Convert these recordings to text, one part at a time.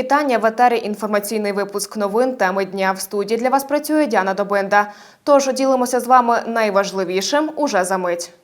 Вітання в етері інформаційний випуск новин теми дня. В студії для вас працює Діана Добенда. Тож ділимося з вами найважливішим уже за мить.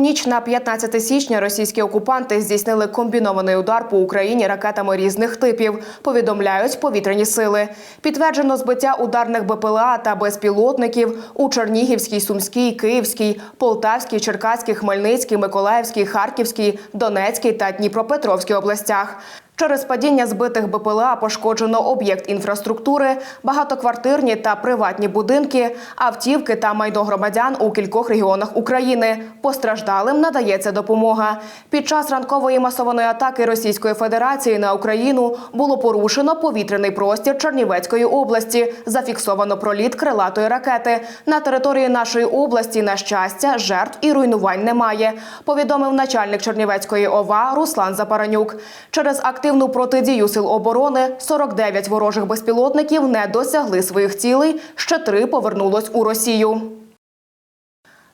Ніч на 15 січня російські окупанти здійснили комбінований удар по Україні ракетами різних типів. Повідомляють повітряні сили. Підтверджено збиття ударних БПЛА та безпілотників у Чернігівській, Сумській, Київській, Полтавській, Черкаській, Хмельницькій, Миколаївській, Харківській, Донецькій та Дніпропетровській областях. Через падіння збитих БПЛА пошкоджено об'єкт інфраструктури, багатоквартирні та приватні будинки, автівки та майно громадян у кількох регіонах України. Постраждалим надається допомога. Під час ранкової масованої атаки Російської Федерації на Україну було порушено повітряний простір Чернівецької області. Зафіксовано проліт крилатої ракети. На території нашої області, на щастя, жертв і руйнувань немає. Повідомив начальник Чернівецької ОВА Руслан Запаранюк. Через активну протидію сил оборони 49 ворожих безпілотників не досягли своїх цілей. Ще три повернулось у Росію.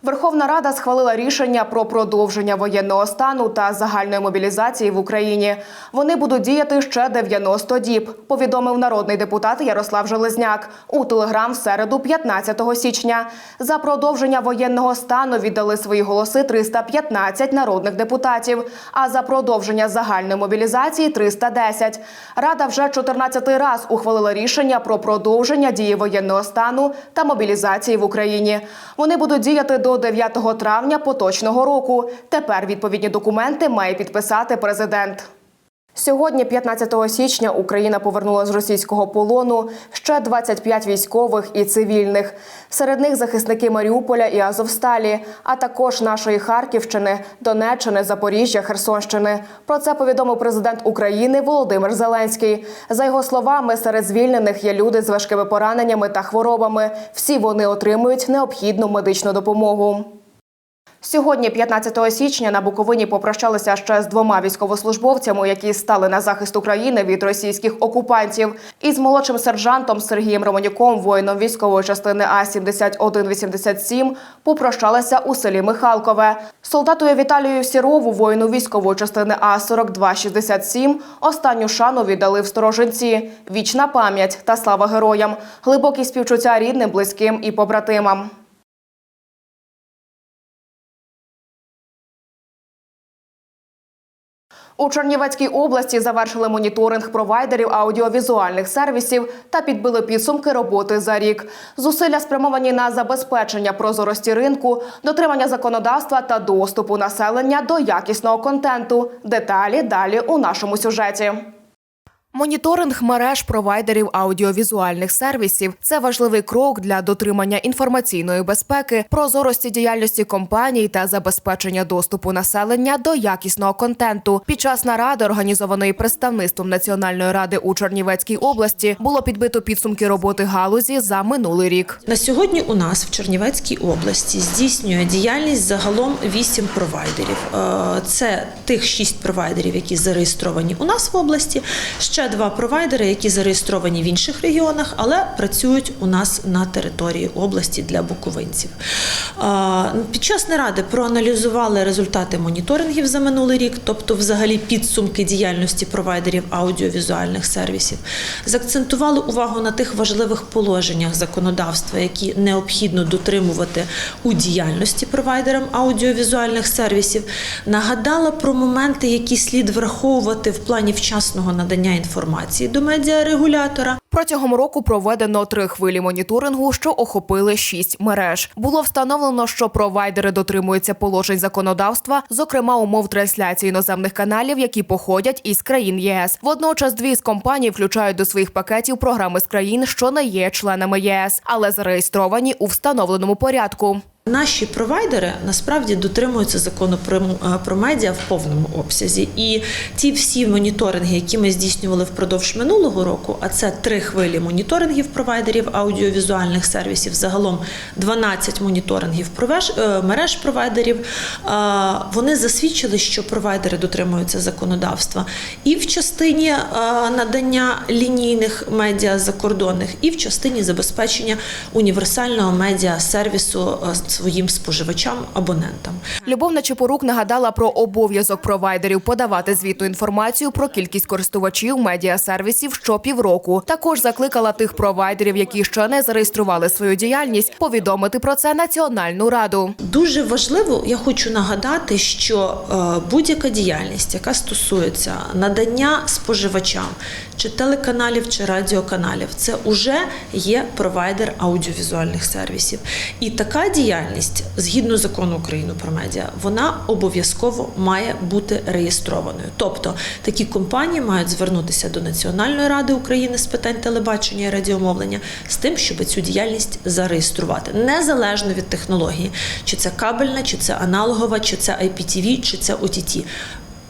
Верховна Рада схвалила рішення про продовження воєнного стану та загальної мобілізації в Україні. Вони будуть діяти ще 90 діб, повідомив народний депутат Ярослав Железняк у телеграм в середу, 15 січня. За продовження воєнного стану віддали свої голоси 315 народних депутатів. А за продовження загальної мобілізації 310. Рада вже 14 раз ухвалила рішення про продовження дії воєнного стану та мобілізації в Україні. Вони будуть діяти до 9 травня поточного року. Тепер відповідні документи має підписати президент. Сьогодні, 15 січня, Україна повернула з російського полону ще 25 військових і цивільних. Серед них захисники Маріуполя і Азовсталі, а також нашої Харківщини, Донеччини, Запоріжжя, Херсонщини. Про це повідомив президент України Володимир Зеленський. За його словами, серед звільнених є люди з важкими пораненнями та хворобами. Всі вони отримують необхідну медичну допомогу. Сьогодні, 15 січня, на Буковині попрощалися ще з двома військовослужбовцями, які стали на захист України від російських окупантів. Із молодшим сержантом Сергієм Романюком, воїном військової частини А 7187 попрощалися у селі Михалкове. Солдатою Віталію Сірову, воїну військової частини А 4267 останню шану віддали в сторожинці. Вічна пам'ять та слава героям, глибокі співчуття рідним, близьким і побратимам. У Чернівецькій області завершили моніторинг провайдерів аудіовізуальних сервісів та підбили підсумки роботи за рік. Зусилля спрямовані на забезпечення прозорості ринку, дотримання законодавства та доступу населення до якісного контенту. Деталі далі у нашому сюжеті. Моніторинг мереж провайдерів аудіовізуальних сервісів це важливий крок для дотримання інформаційної безпеки, прозорості діяльності компаній та забезпечення доступу населення до якісного контенту. Під час наради, організованої представництвом Національної ради у Чернівецькій області, було підбито підсумки роботи галузі за минулий рік. На сьогодні у нас в Чернівецькій області здійснює діяльність загалом вісім провайдерів. Е, Це тих шість провайдерів, які зареєстровані у нас в області. Ще два провайдери, які зареєстровані в інших регіонах, але працюють у нас на території області для буковинців. Під час наради проаналізували результати моніторингів за минулий рік, тобто, взагалі, підсумки діяльності провайдерів аудіовізуальних сервісів. Закцентували увагу на тих важливих положеннях законодавства, які необхідно дотримувати у діяльності провайдерам аудіовізуальних сервісів. Нагадала про моменти, які слід враховувати в плані вчасного надання інформації до медіарегулятора. Протягом року проведено три хвилі моніторингу, що охопили шість мереж. Було встановлено, що провайдери дотримуються положень законодавства, зокрема умов трансляції іноземних каналів, які походять із країн ЄС. Водночас дві з компаній включають до своїх пакетів програми з країн, що не є членами ЄС, але зареєстровані у встановленому порядку. Наші провайдери насправді дотримуються закону про, е, про медіа в повному обсязі. І ті всі моніторинги, які ми здійснювали впродовж минулого року, а це три хвилі моніторингів провайдерів аудіовізуальних сервісів, загалом 12 моніторингів провеж- е, мереж провайдерів. е, Вони засвідчили, що провайдери дотримуються законодавства і в частині надання лінійних медіа закордонних, і в частині забезпечення універсального медіа сервісу своїм споживачам, абонентам. Любов Нечипорук нагадала про обов'язок провайдерів подавати звітну інформацію про кількість користувачів медіасервісів щопівроку. Також закликала тих провайдерів, які ще не зареєстрували свою діяльність, повідомити про це Національну раду. Дуже важливо, я хочу нагадати, що е, будь-яка діяльність, яка стосується надання споживачам чи телеканалів, чи радіоканалів, це вже є провайдер аудіовізуальних сервісів. І така діяльність, згідно закону України про медіа, вона обов'язково має бути реєстрованою. Тобто такі компанії мають звернутися до Національної ради України з питань телебачення і радіомовлення з тим, щоб цю діяльність зареєструвати, незалежно від технології, чи це кабельна, чи це аналогова, чи це IPTV, чи це OTT.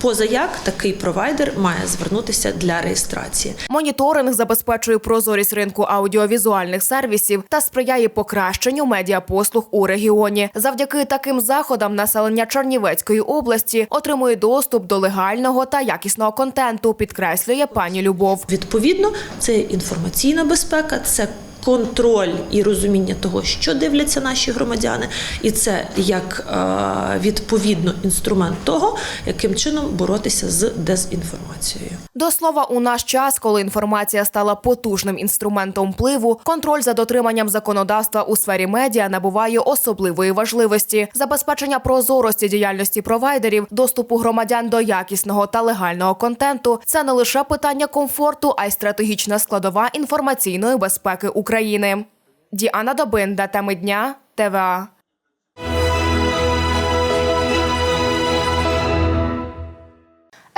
Позаяк такий провайдер має звернутися для реєстрації. Моніторинг забезпечує прозорість ринку аудіовізуальних сервісів та сприяє покращенню медіапослуг у регіоні. Завдяки таким заходам населення Чернівецької області отримує доступ до легального та якісного контенту, підкреслює пані Любов. Відповідно, це інформаційна безпека, це контроль і розуміння того, що дивляться наші громадяни, і це як е, відповідно інструмент того, яким чином боротися з дезінформацією. До слова, у наш час, коли інформація стала потужним інструментом впливу, контроль за дотриманням законодавства у сфері медіа набуває особливої важливості. Забезпечення прозорості діяльності провайдерів, доступу громадян до якісного та легального контенту це не лише питання комфорту, а й стратегічна складова інформаційної безпеки України. Діана Добинда, теми дня, ТВА.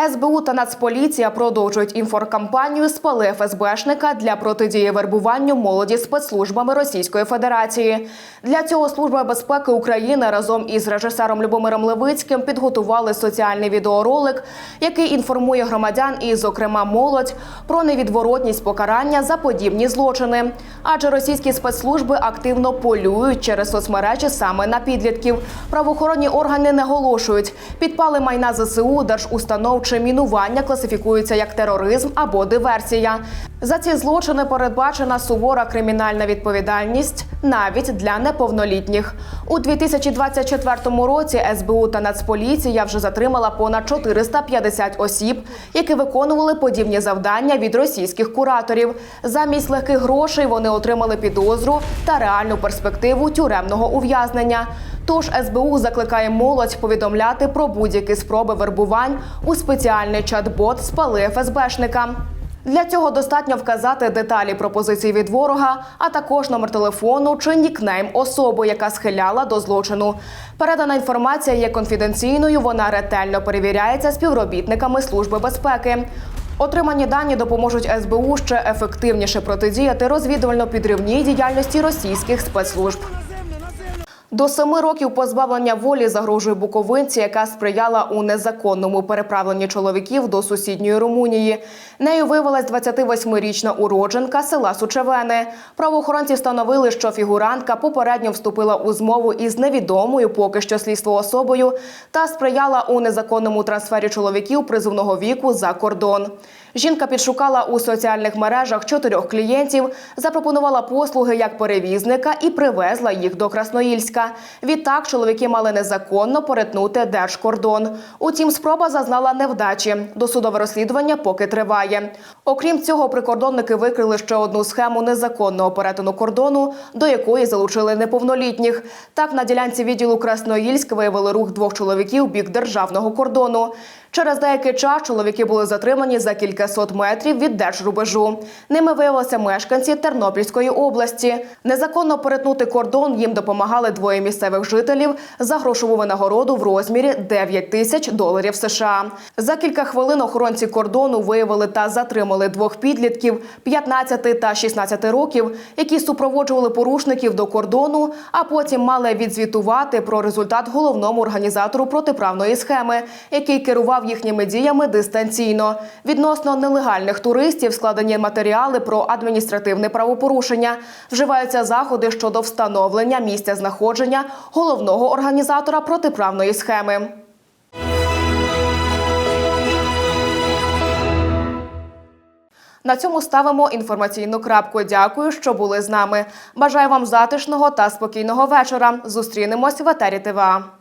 СБУ та Нацполіція продовжують інформкампанію «Спали ФСБшника» для протидії вербуванню молоді спецслужбами Російської Федерації. Для цього Служба безпеки України разом із режисером Любомиром Левицьким підготували соціальний відеоролик, який інформує громадян і, зокрема, молодь про невідворотність покарання за подібні злочини. Адже російські спецслужби активно полюють через соцмережі саме на підлітків. Правоохоронні органи наголошують, підпали майна ЗСУ, держустанов чи мінування класифікуються як тероризм або диверсія. За ці злочини передбачена сувора кримінальна відповідальність навіть для неповнолітніх. У 2024 році СБУ та Нацполіція вже затримала понад 450 осіб, які виконували подібні завдання від російських кураторів. Замість легких грошей вони отримали підозру та реальну перспективу тюремного ув'язнення. Тож СБУ закликає молодь повідомляти про будь-які спроби вербувань у спеціальний чат-бот «Спали ФСБшника». Для цього достатньо вказати деталі пропозицій від ворога, а також номер телефону чи нікнейм особи, яка схиляла до злочину. Передана інформація є конфіденційною. Вона ретельно перевіряється співробітниками служби безпеки. Отримані дані допоможуть СБУ ще ефективніше протидіяти розвідувально-підривній діяльності російських спецслужб. До семи років позбавлення волі загрожує буковинці, яка сприяла у незаконному переправленні чоловіків до сусідньої Румунії. Нею виявилась 28-річна уродженка села Сучевени. Правоохоронці встановили, що фігурантка попередньо вступила у змову із невідомою поки що слідство особою та сприяла у незаконному трансфері чоловіків призовного віку за кордон. Жінка підшукала у соціальних мережах чотирьох клієнтів, запропонувала послуги як перевізника і привезла їх до Красноїльська. Відтак чоловіки мали незаконно перетнути держкордон. Утім, спроба зазнала невдачі. Досудове розслідування поки триває. Окрім цього, прикордонники викрили ще одну схему незаконного перетину кордону, до якої залучили неповнолітніх. Так на ділянці відділу Красноїльськ виявили рух двох чоловіків бік державного кордону. Через деякий час чоловіки були затримані за кількасот метрів від держрубежу. Ними виявилися мешканці Тернопільської області. Незаконно перетнути кордон їм допомагали двоє місцевих жителів за грошову винагороду в розмірі 9 тисяч доларів США. За кілька хвилин охоронці кордону виявили та затримали двох підлітків 15 та 16 років, які супроводжували порушників до кордону, а потім мали відзвітувати про результат головному організатору протиправної схеми, який керував їхніми діями дистанційно. Відносно нелегальних туристів складені матеріали про адміністративне правопорушення. Вживаються заходи щодо встановлення місця знаходження головного організатора протиправної схеми. На цьому ставимо інформаційну крапку. Дякую, що були з нами. Бажаю вам затишного та спокійного вечора. Зустрінемось в етері ТВА.